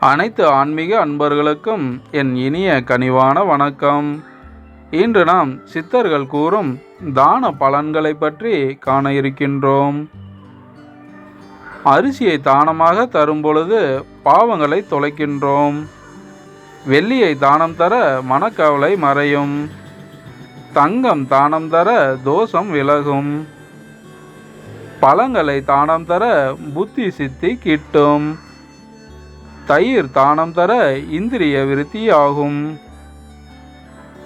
அனைத்து ஆன்மீக அன்பர்களுக்கும் என் இனிய கனிவான வணக்கம். இன்று நாம் சித்தர்கள் கூறும் தான பலன்களை பற்றி காண இருக்கின்றோம். அரிசியை தானமாக தரும் பொழுது பாவங்களை தொலைக்கின்றோம். வெள்ளியை தானம் தர மனக்கவலை மறையும். தங்கம் தானம் தர தோஷம் விலகும். பழங்களை தானம் தர புத்தி சித்தி கிட்டும். தயிர் தானம் தர இந்திரிய விருத்தியாகும்.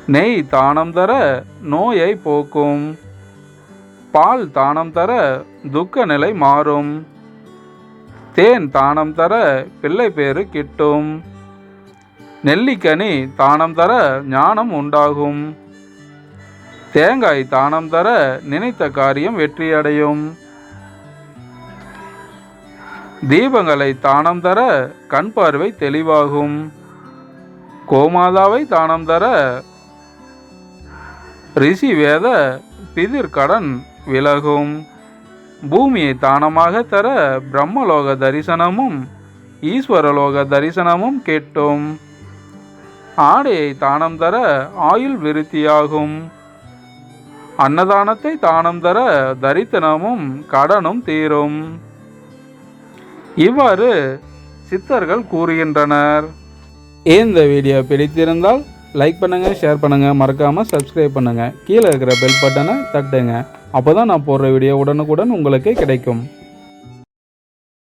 நெய் தானம் தர நோயை போக்கும். பால் தானம் தர துக்க நிலை மாறும். தேன் தானம் தர பிள்ளை பேரு கிட்டும். நெல்லிக்கனி தானம் தர ஞானம் உண்டாகும். தேங்காய் தானம் தர நினைத்த காரியம் வெற்றியடையும். தீபங்களை தானம் தர கண் பார்வை தெளிவாகும். கோமாதாவை தானம் தர ரிஷி வேத பிதிர் கடன் விலகும். பூமியை தானமாக தர பிரம்மலோக தரிசனமும் ஈஸ்வரலோக தரிசனமும் கேட்டோம். ஆடையை தானம் தர ஆயுள் விருத்தியாகும். அன்னதானத்தை தானம் தர தரித்தனமும் கடனும் தீரும். இவ்வாறு சித்தர்கள் கூறுகின்றனர். இந்த வீடியோ பிடித்திருந்தால் லைக் பண்ணுங்கள் ஷேர் பண்ணுங்கள் மறக்காமல் சப்ஸ்கிரைப் பண்ணுங்கள் கீழே இருக்கிற பெல் பட்டனை தட்டுங்க. அப்போ தான் நான் போடுற வீடியோ உடனுக்குடன் உங்களுக்கு கிடைக்கும்.